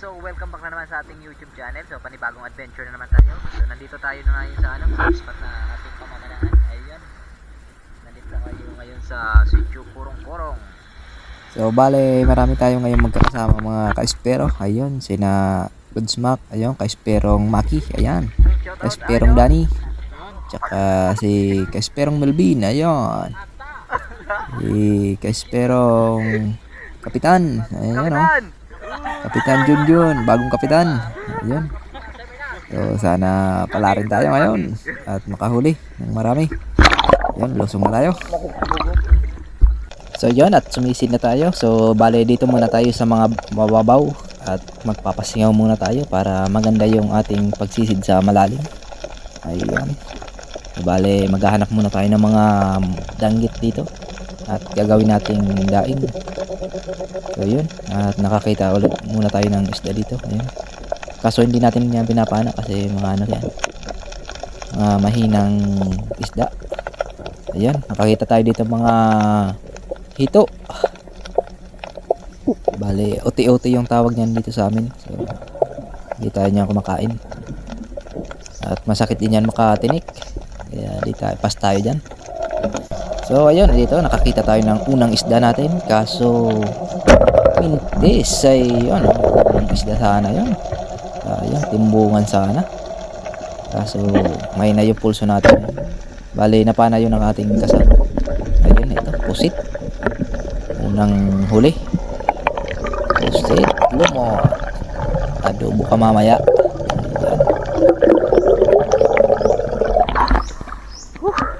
So, welcome back na naman sa ating YouTube channel. So, panibagong adventure na naman tayo. So, nandito tayo na ngayon sa ano, sa spot na ating pamamanaan. Ayan. Nandito tayo ngayon sa Sitio Kurong-Kurong. So, bale, marami tayo ngayon magkakasama mga ka-espero. Ayun, sina Goodsmack, ayun, ka-esperong Maki, ayan. Ayo. Danny, tsaka si ka-esperong Melvin, ayun. Si ka-esperong Kapitan, ayun, oh. Kapitan! Kapitan Junjun, bagong kapitan. Ayun. So, sana pala rin tayo ngayon at makahuli ng marami. Ayun, lusong na tayo. So, yun, at sumisid na tayo. So, bale, dito muna tayo sa mga mababaw at magpapasingaw muna tayo para maganda yung ating pagsisid sa malalim. Ayun. Bale, maghahanap muna tayo ng mga danggit dito at gagawin nating daing. So yun, at nakakita ulit muna tayo ng isda dito. Ayun. Kaso hindi natin yan pinapana kasi mga ano yan. Mga mahinang isda. Ayan, nakakita tayo dito mga hito. Bale, uti-uti yung tawag niyan dito sa amin. So, hindi tayo niyan kumakain. At masakit din yan makatinik. Kaya di tayo, pas tayo dyan. So ayun, dito nakakita tayo ng unang isda natin. Kaso mintis ay yun, unang isda sana yun. Sayang, timbungan sana. Kaso may na yung pulso natin. Bali, napana yun ang ating kasama. Ayun, ito, pusit. Unang huli. Pusit, lumot. Adobo ka mamaya. Ayan.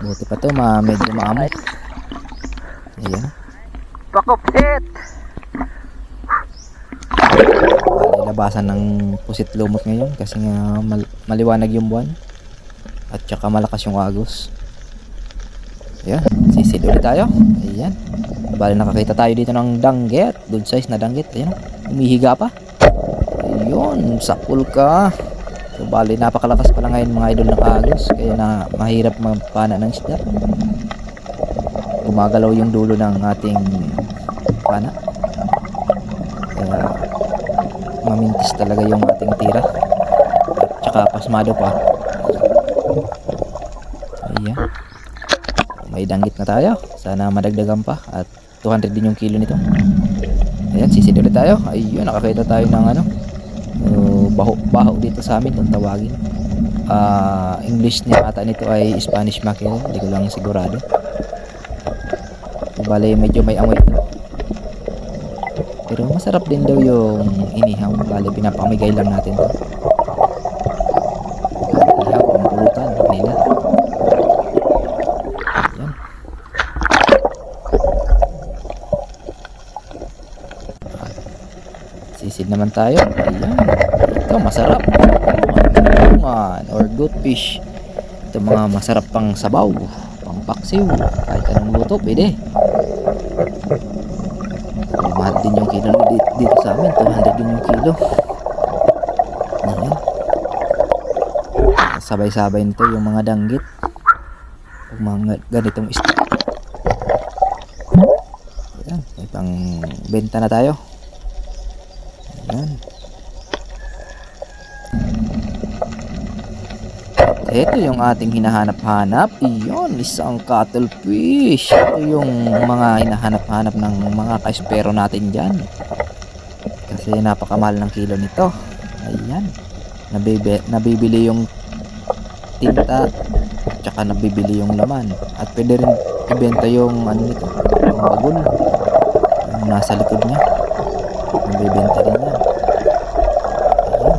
Buti pa to, ma medyo maamot. Ayan. Pakupit! Bali, labasan ng pusit lumot ngayon kasi nga mal- maliwanag yung buwan. At saka malakas yung agos. Ayan, sisid ulit tayo. Ayan. Bali, nakakita tayo dito ng danggit. Good size na danggit. Ayan, umihiga pa. Ayun, sakul ka. So, bali, napakalakas pala ngayon mga idol ng agos. Kaya na mahirap magpana ng isda. Gumagalaw yung dulo ng ating pana. Kaya mamintis talaga yung ating tira. At saka pasmado pa. Ayan. May danggit na tayo. Sana madagdagan pa. At 200 din yung kilo nito. Ayan, sisid ulit tayo. Ayun, nakakita tayo ng ano. Uh, baho, baho dito sa amin kung tawagin. Ah, English niya ata nito ay Spanish mackerel. Hindi ko lang sigurado. Bale, medyo may amoy. Pero masarap din daw yung inihaw. Bale, pinapamigay lang natin to. Inihaw, ang pulutan nila. Yan. Sisid naman tayo. Ayan. Ito, masarap. Bungan or good fish. Ito mga masarap pang sabaw. Pang paksiw. Kahit anong luto, pwede. So, kilo dito, dito sa amin. 200 din yung kilo. Ayan. Sabay-sabay nito yung mga danggit. Yung mga ganitong isda. Ayan. May benta na tayo. Ito yung ating hinahanap-hanap. Iyon, isang cuttlefish. Ito yung mga hinahanap-hanap ng mga kaispero natin dyan. Kasi napakamahal ng kilo nito. Ayan. Nabibi, nabibili yung tinta tsaka nabibili yung laman. At pwede rin ibenta yung ano nito, yung bagol. Yung nasa likod niya. Nabibenta rin yan. Ayan.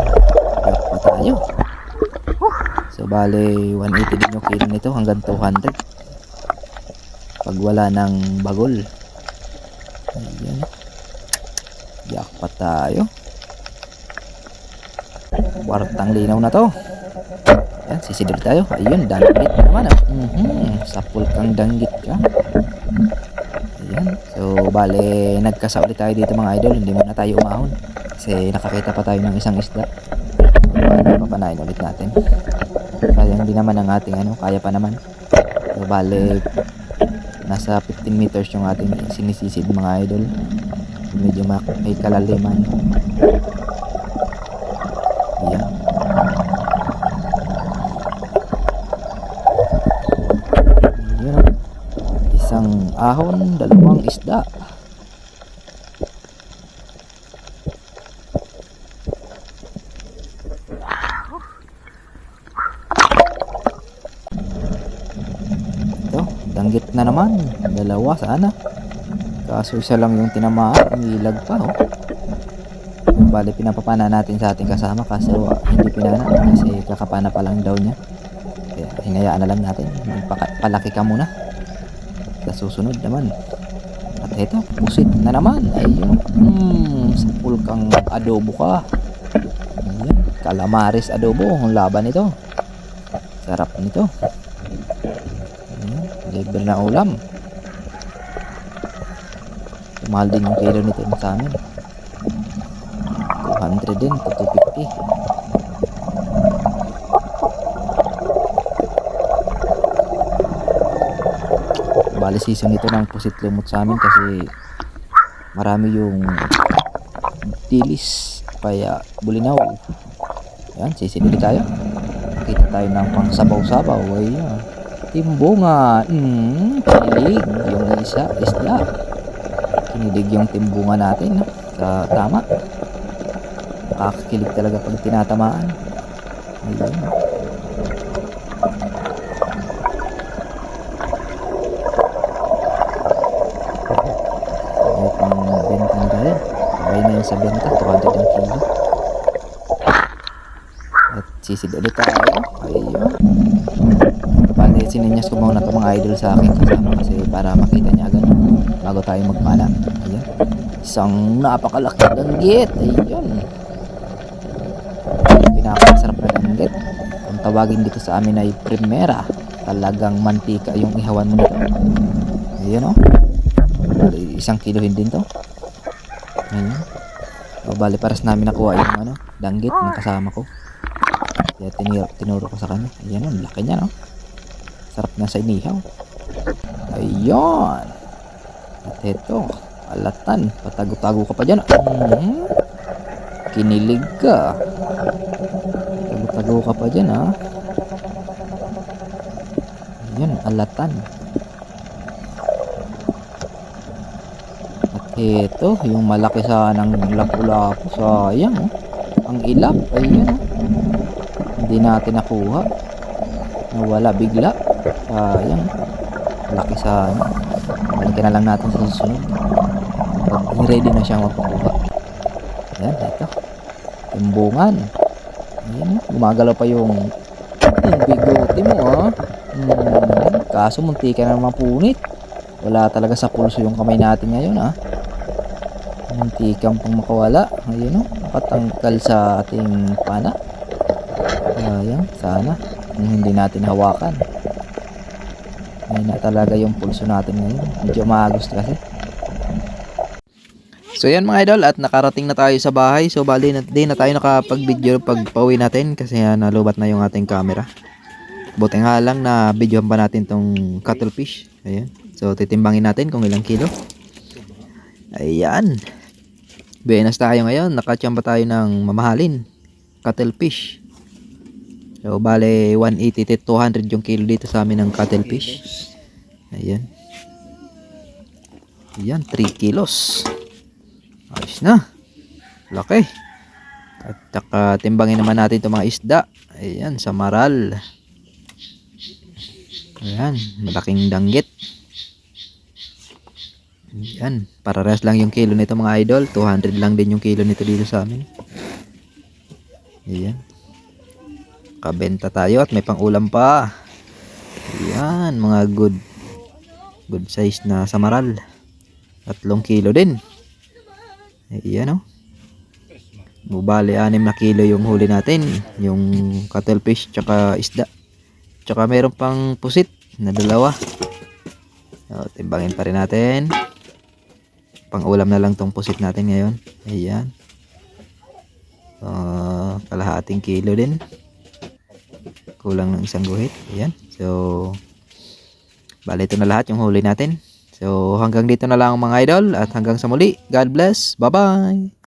Yak pa tayo. So bale 180 din yung kilo nito hanggang 200 pag wala ng bagol. Ayan. Pa tayo. Wartang linaw na to. Ayan, sisidol tayo. Ayun, danggit na naman. Ah. Mhm, sapul kang danggit ka. Ayan. So, bale, nagkasa ulit tayo dito mga idol. Hindi muna tayo umahon. Kasi nakakita pa tayo ng isang isda. Bale, papanain ulit natin kaya hindi naman ang ating ano kaya pa naman. So bale nasa 15 meters yung ating sinisisid mga idol. Medyo may kalaliman. Yan yun isang ahon dalawang isda. Danggit na naman. Dalawa sana. Kaso isa lang yung tinamaan. Umilag pa oh. Bali pinapapana natin sa ating kasama kaso ah, hindi pinana kasi kakapana pa lang daw niya. Kaya hinayaan na lang natin. Magpaka- palaki ka muna. Sa susunod naman. At ito, pusit na naman. Ayun. Hmm, sa pulkang adobo ka. Ayan, calamares adobo. Ang laban nito. Sarap nito. Libre na ulam. Mahal din yung kilo nito sa amin. 200 din to 250. Bali season ito ng pusit lumot sa amin kasi marami yung dilis kaya bulinaw. Yan, sisidili tayo. Kita tayo ng pang sabaw-sabaw. Ayan. Timbungan. Mm, kinilig yung isa, isda. Kinilig yung timbungan natin. Sa tama. Nakakakilig talaga pag tinatamaan. Ayun. May pang benta na tayo. Sabay na yun sa benta. 200 ang kilo. At sisid ulit tayo. Ayun. Sininyas ko muna itong mga idol sa akin kasama kasi para makita niya agad bago tayo magpala. Ayun. Isang napakalaki danggit. Ayun. Pinakasarap na danggit. Ang tawagin dito sa amin ay primera. Talagang mantika yung ihawan mo nito. Ayun o. Bali, isang kilo din to. Ayun. O, bali, paras namin nakuha yung ano, danggit ng kasama ko. Kaya tiniro, tinuro ko sa kanya. Ayan o, ang laki niya no. Sarap na sa inihaw. Ayun. At ito, alatan. Patago-tago ka pa dyan. Mhm. Kinilig ka. Tago-tago ka pa dyan ha. Ayun, alatan. At ito, yung malaki sanang lapu-lapu. Sayang oh. Ang ilap. Ayun oh. Hindi natin nakuha. Nawala bigla. Sayang. Laki sana. Balikan na lang natin sa susunod. Pag ready na siyang mapakuha. Ayan, ito. Timbungan. Ayan, oh. gumagalaw pa yung yung bigote mo, ah. Hmm, kaso munti ka na mapunit. Wala talaga sa pulso yung kamay natin ngayon, ah. Munti kang pang makawala. Ayun, oh. Nakatanggal sa ating pana. Ayan, sana. Hindi natin hawakan. Ayun na talaga yung pulso natin ngayon. Medyo maagos kasi. So yan mga idol at nakarating na tayo sa bahay. So bali na, di na tayo nakapag-video pag pauwi natin kasi uh, nalubat na yung ating camera. Buti nga lang na videohan pa natin tong cuttlefish. Ayan. So titimbangin natin kung ilang kilo. Ayan. Buenas tayo ngayon. Nakachamba tayo ng mamahalin. Cuttlefish. So bale 180 to 200 yung kilo dito sa amin ng cuttlefish. Ayan. Ayan, 3 kilos. Ayos na. Laki. At saka timbangin naman natin itong mga isda. Ayan, sa maral. Ayan, malaking danggit. Ayan, parehas lang yung kilo nito mga idol. 200 lang din yung kilo nito dito sa amin. Ayan. Kabenta tayo at may pang-ulam pa. Ayan, mga good good size na samaral. Tatlong kilo din. Ayan o. Bubali, 6 na kilo yung huli natin. Yung cuttlefish tsaka isda. Tsaka meron pang pusit na dalawa. So, timbangin pa rin natin. Pang ulam na lang tong pusit natin ngayon. Ayan. So, kalahating kilo din. Kulang ng isang guhit. Ayan. So, bali ito na lahat yung huli natin. So hanggang dito na lang mga idol at hanggang sa muli. God bless. Bye-bye.